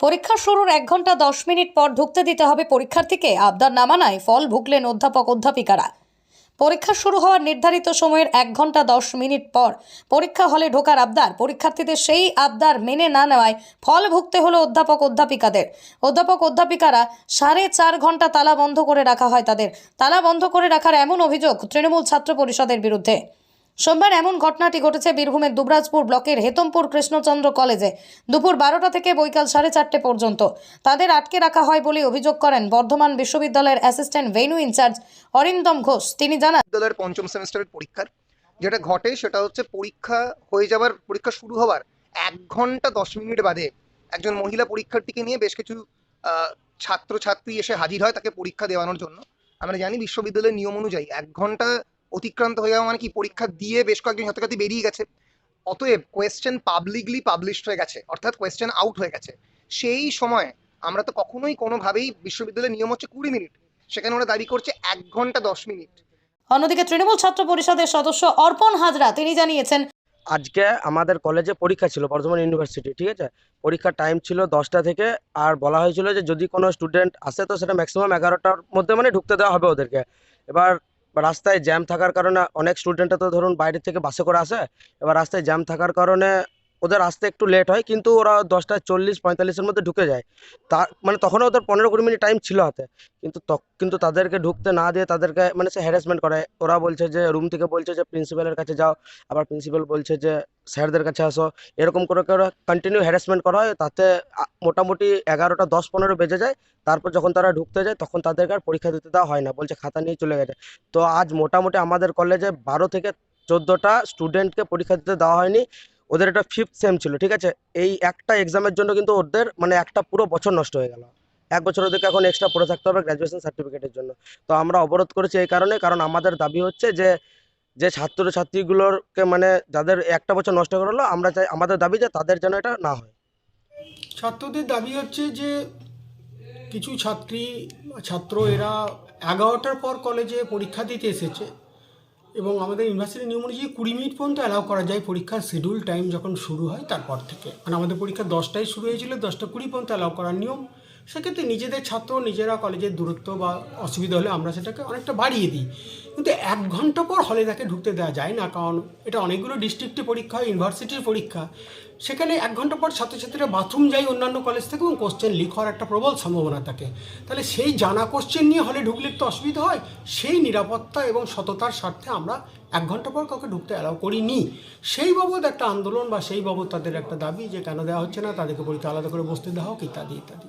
পরীক্ষা শুরুর এক ঘণ্টা দশ মিনিট পর ঢুকতে দিতে হবে পরীক্ষার্থীকে। আবদার না মানায় ফল ভুগলেন অধ্যাপক অধ্যাপিকারা। পরীক্ষা শুরু হওয়ার নির্ধারিত সময়ের এক ঘণ্টা দশ মিনিট পর পরীক্ষা হলে ঢোকার আবদার। পরীক্ষার্থীদের সেই আবদার মেনে না নেওয়ায় ফল ভুগতে হলো অধ্যাপক অধ্যাপিকাদের। অধ্যাপক অধ্যাপিকারা সাড়ে চার ঘণ্টা তালা বন্ধ করে রাখা হয় তাদের। তালা বন্ধ করে রাখার এমন অভিযোগ তৃণমূল ছাত্র পরিষদের বিরুদ্ধে। সোমবার এমন ঘটনাটি ঘটেছে বীরভূমের দুবরাজপুর ব্লকের হেতমপুর কৃষ্ণচন্দ্র কলেজে দুপুর বারোটা থেকে বৈকাল সাড়ে চারটে পর্যন্ত। তাদের আটকে রাখা হয় বলে অভিযোগ করেন বর্ধমান বিশ্ববিদ্যালয়ের assistant venue in charge Arindam Ghosh. তিনি জানান বিদ্যালয়ের পঞ্চম সেমিস্টারের পরীক্ষার যেটা ঘটে সেটা হচ্ছে পরীক্ষা হয়ে যাওয়ার পরীক্ষা শুরু হওয়ার এক ঘণ্টা দশ মিনিট বাদে একজন মহিলা পরীক্ষার্থীকে নিয়ে বেশ কিছু ছাত্রছাত্রী এসে হাজির হয় তাকে পরীক্ষা দেওয়ানোর জন্য। আমরা জানি বিশ্ববিদ্যালয়ের নিয়ম অনুযায়ী এক ঘণ্টা অতিক্রান্ত হয়ে যাওয়া মানে কি? পরীক্ষা দিয়ে বেশ কয়েকজন ছাত্রছাত্রী বেরিয়ে গেছে। অতএব কোয়েশ্চেন পাবলিকলি পাবলিশড হয়ে গেছে। অর্থাৎ কোয়েশ্চেন আউট হয়ে গেছে। সেই সময় আমরা তো কখনোই কোনোভাবেই বিশ্ববিদ্যালয়ের নিয়ম হচ্ছে কুড়ি মিনিট। সেখানে ওরা দাবি করছে এক ঘণ্টা দশ মিনিট। অন্যদিকে তৃণমূল ছাত্র পরিষদের সদস্য অর্পণ হাজরা তিনি জানিয়েছেন আজকে আমাদের কলেজে পরীক্ষা ছিল বর্ধমান ইউনিভার্সিটি ঠিক আছে? পরীক্ষার টাইম ছিল দশটা থেকে আর বলা হয়েছিল যে যদি কোনো স্টুডেন্ট আসে তো সেটা ম্যাক্সিমাম এগারোটার মধ্যে মানে ঢুকতে দেওয়া হবে ওদেরকে। এবার রাস্তায় জ্যাম থাকার কারণে অনেক স্টুডেন্টরা তো ধরুন বাইরে থেকে বাসে করে আসে, এবার রাস্তায় জ্যাম থাকার কারণে ওদের আসতে একটু লেট হয়, কিন্তু ওরা দশটা চল্লিশ, পঁয়তাল্লিশের মধ্যে ঢুকে যায়। তার মানে তখনও ওদের পনেরো কুড়ি মিনিট টাইম ছিল হাতে। কিন্তু কিন্তু তাদেরকে ঢুকতে না দিয়ে তাদেরকে মানে সে হ্যারাসমেন্ট করে। ওরা বলছে যে রুম থেকে বলছে যে প্রিন্সিপালের কাছে যাও। আবার প্রিন্সিপাল বলছে যে স্যারদের কাছে আসো। এরকম করে করে কন্টিনিউ হ্যারাসমেন্ট করা হয়। তাতে মোটামুটি এগারোটা, দশ, পনেরো বেজে যায়। তারপর যখন তারা ঢুকতে যায়, তখন তাদেরকে আর পরীক্ষা দিতে দেওয়া হয় না। বলছে খাতা নিয়ে চলে গেছে। তো আজ মোটামুটি আমাদের কলেজে বারো থেকে চোদ্দোটা স্টুডেন্টকে পরীক্ষা দিতে দেওয়া হয়নি। ওদের এটা ফিফথ সেম ছিল, ঠিক আছে? এই একটা এক্সামের জন্য কিন্তু ওদের মানে একটা পুরো বছর নষ্ট হয়ে গেল। এক বছর ওদেরকে এখন এক্সট্রা পড়ে থাকতে হবে গ্র্যাজুয়েশন সার্টিফিকেটের জন্য। তো আমরা অবরোধ করেছি এই কারণে, কারণ আমাদের দাবি হচ্ছে যে যে ছাত্র ছাত্রছাত্রীগুলোরকে মানে যাদের একটা বছর নষ্ট করে হলো, আমরা চাই, আমাদের দাবি যে তাদের যেন এটা না হয়। ছাত্রদের দাবি হচ্ছে যে, কিছু ছাত্রী, ছাত্র এরা এগারোটার পর কলেজে পরীক্ষা দিতে এসেছে। এবং আমাদের ইউনিভার্সিটি নিয়ম অনুযায়ী কুড়ি মিনিট পর্যন্ত অ্যালাউ করা যায় পরীক্ষার শিডিউল টাইম যখন শুরু হয় তারপর থেকে। মানে আমাদের পরীক্ষা দশটায় শুরু হয়েছিল, দশটা কুড়ি পর্যন্ত অ্যালাউ করার নিয়ম। সেক্ষেত্রে নিজেদের ছাত্র, নিজেরা কলেজের দূরত্ব বা অসুবিধা হলে আমরা সেটাকে অনেকটা বাড়িয়ে দিই। কিন্তু এক ঘণ্টা পর হলে তাকে ঢুকতে দেওয়া যায় না, কারণ এটা অনেকগুলো ডিস্ট্রিক্টে পরীক্ষা হয় ইউনিভার্সিটির পরীক্ষা। সেখানে এক ঘণ্টা পর ছাত্রছাত্রীরা বাথরুম যায় অন্যান্য কলেজ থেকে এবং কোশ্চেন লিক হওয়ার একটা প্রবল সম্ভাবনা থাকে। তাহলে সেই জানা কোশ্চেন নিয়ে হলে ঢুকলে তো অসুবিধা হয়? সেই নিরাপত্তা এবং সততার স্বার্থে আমরা এক ঘণ্টা পর কাউকে ঢুকতে অ্যালাউ করিনি। সেই বাবদ একটা আন্দোলন বা সেই বাবদ তাদের একটা দাবি যে কেন দেওয়া হচ্ছে না, তাদেরকে পরীক্ষা আলাদা করে বসতে দেওয়া হোক, ইত্যাদি ইত্যাদি।